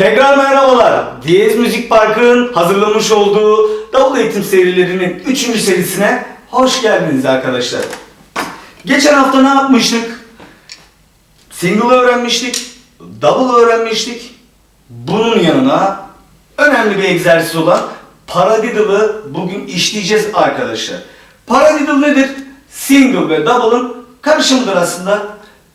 Tekrar merhabalar. Diyez Müzik Park'ın hazırlamış olduğu Double Eğitim serilerinin 3. serisine hoş geldiniz arkadaşlar. Geçen hafta ne yapmıştık? Single öğrenmiştik, double öğrenmiştik. Bunun yanına önemli bir egzersiz olan paradiddle'ı bugün işleyeceğiz arkadaşlar. Paradiddle nedir? Single ve double'ın karışımıdır aslında.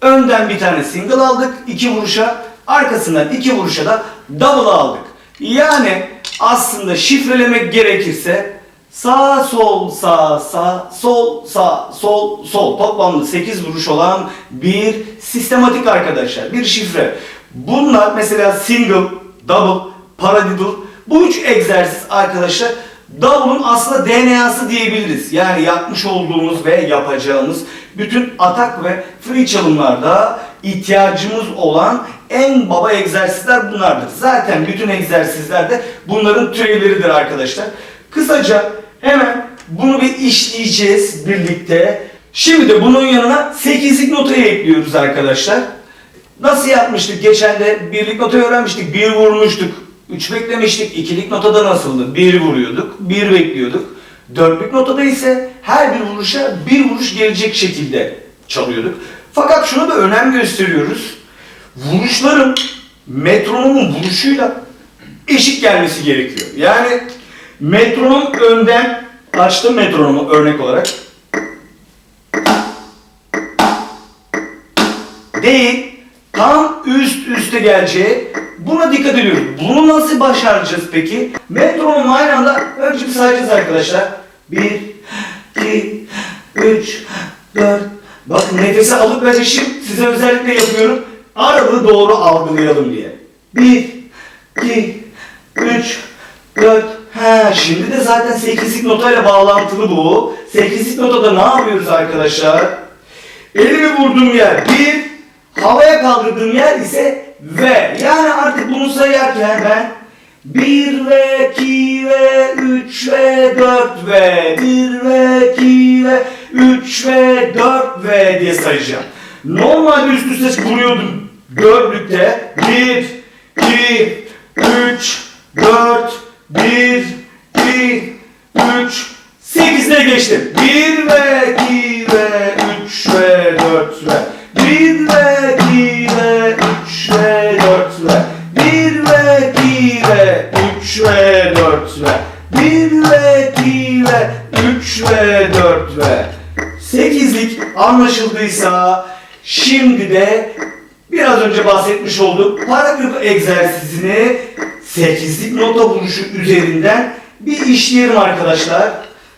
Önden bir tane single aldık iki vuruşa, arkasından iki vuruşa da double aldık. Yani aslında şifrelemek gerekirse sağ sol sağ sağ sol sağ sol sol toplamda 8 vuruş olan bir sistematik arkadaşlar bir şifre. Bunlar mesela single, double, paradiddle bu üç egzersiz arkadaşlar Double'un aslında DNA'sı diyebiliriz. Yani yapmış olduğumuz ve yapacağımız bütün atak ve free çalımlarda ihtiyacımız olan en baba egzersizler bunlardır. Zaten bütün egzersizler de bunların türevleridir arkadaşlar. Kısaca hemen bunu bir işleyeceğiz birlikte. Şimdi de bunun yanına 8'lik notayı ekliyoruz arkadaşlar. Nasıl yapmıştık? Geçen de birlik notayı öğrenmiştik. Bir vurmuştuk. Üç beklemiştik. İkilik notada nasıldı? Bir vuruyorduk. Bir bekliyorduk. Dörtlük notada ise her bir vuruşa bir vuruş gelecek şekilde çalıyorduk. Fakat şunu da önem gösteriyoruz. Vuruşların metronomun vuruşuyla eşit gelmesi gerekiyor. Yani metronom önden açtım metronomu örnek olarak. değil tam üst üste geleceği buna dikkat ediyoruz. Bunu nasıl başaracağız peki? Metronomu aynı anda önce bir sayacağız arkadaşlar. 1, 2, 3, 4 Bakın nefesi alıp verişim size özellikle yapıyorum. Aralığı doğru algılayalım diye. 1, 2, 3, 4 He, şimdi de zaten 8'lik notayla bağlantılı bu. 8'lik notada ne yapıyoruz arkadaşlar? Elimi vurduğum yer 1, havaya kaldırdığım yer ise V. Yani artık bunu sayarken ben 1 ve 2 ve 3 ve 4 ve 1 sayacağım. Normalde üst üste kuruyordum dörtlükte 1, 2, 3, 4, 1, 2, 3, 8'e geçtim. 1 ve 2 ve 3 ve 4 ve 1 ve 2 ve 3 ve 4 ve 1 ve 2 ve 3 ve 4 ve 1 ve 2 ve 3 ve 4 ve 8'lik anlaşıldıysa şimdi de biraz önce bahsetmiş olduğum paragraf egzersizini 8'lik nota vuruşu üzerinden bir işleyelim arkadaşlar.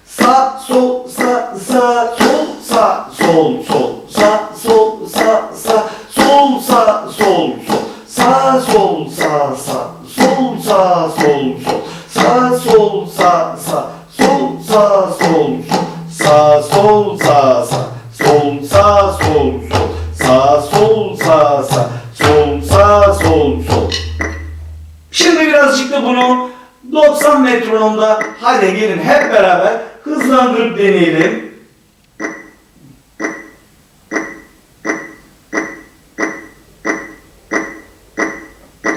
Sağ, sol, sağ, sağ, sol, sağ, sol, sol, sağ, sol, sağ, sağ, sol, sağ, sol, sol, sağ, sol, sağ, sağ, sol, sağ, sol, sol. Şimdi birazcık da bunu 90 metronomda hadi gelin hep beraber hızlandırıp deneyelim.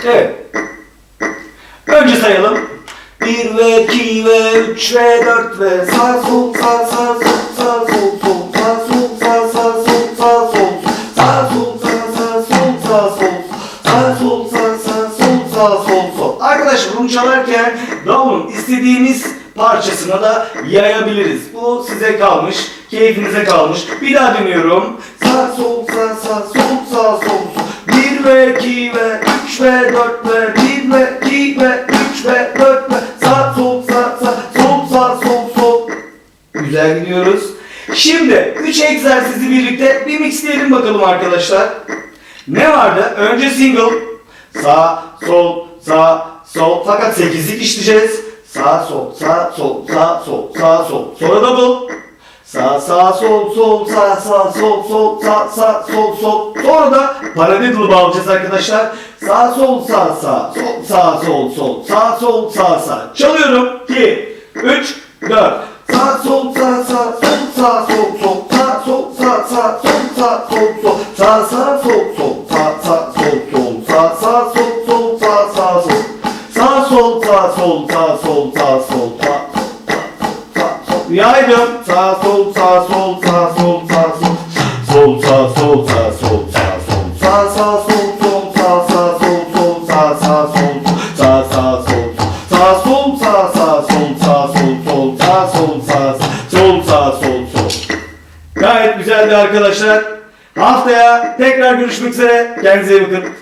Evet. Önce sayalım. 1 ve 2 ve 3 ve 4 ve sağ sol sağ davulun istediğimiz parçasına da yayabiliriz. Bu size kalmış, keyfinize kalmış. Bir daha deniyorum. Sağ sol sağ sağ sol sağ sol 1 ve 2 ve 3 ve 4 ve 1 ve 2 ve 3 ve 4 ve sağ sol sağ sağ sol sağ sol sol Güzel gidiyoruz. Şimdi 3 egzersizi birlikte bir mixleyelim bakalım arkadaşlar. Ne vardı? Önce single. Sağ, sol, sağ, sol. Fakat 8'lik işleyeceğiz. Sağ, sol, sağ, sol, sağ, sol, sağ, sol. Sonra double. Sağ, sağ, sol, sol, sağ, sağ, sol, sol, sağ, sağ, sol, sol. Sonra da paradiddle bağlayacağız arkadaşlar. Sağ, sol, sağ, sağ, sol, sağ, sol, sol, sağ, sol, sağ, sağ. Çalıyorum. 2, 3, 4. Sağ, sol, sağ, sağ, sol, sağ, sol, sol, sağ, sol, sağ, sağ, sol, sağ, sol, sol, sağ, sağ, sol, sol, sağ, sağ, sol, sol, sağ, sağ, sol, sol, sağ, sağ, sol, sol sağ sol sağ sol sağ sol sağ sol sağ sol sağ sol sol sağ sol sağ sol sağ sol sağ sağ sol sol sağ sağ sol sol sağ sağ sol sağ sağ sol sağ sol sağ sağ sol sağ sol sol sağ sol sağ sol sağ sol sol Gayet güzeldi arkadaşlar. Haftaya tekrar görüşmek üzere. Kendinize iyi bakın.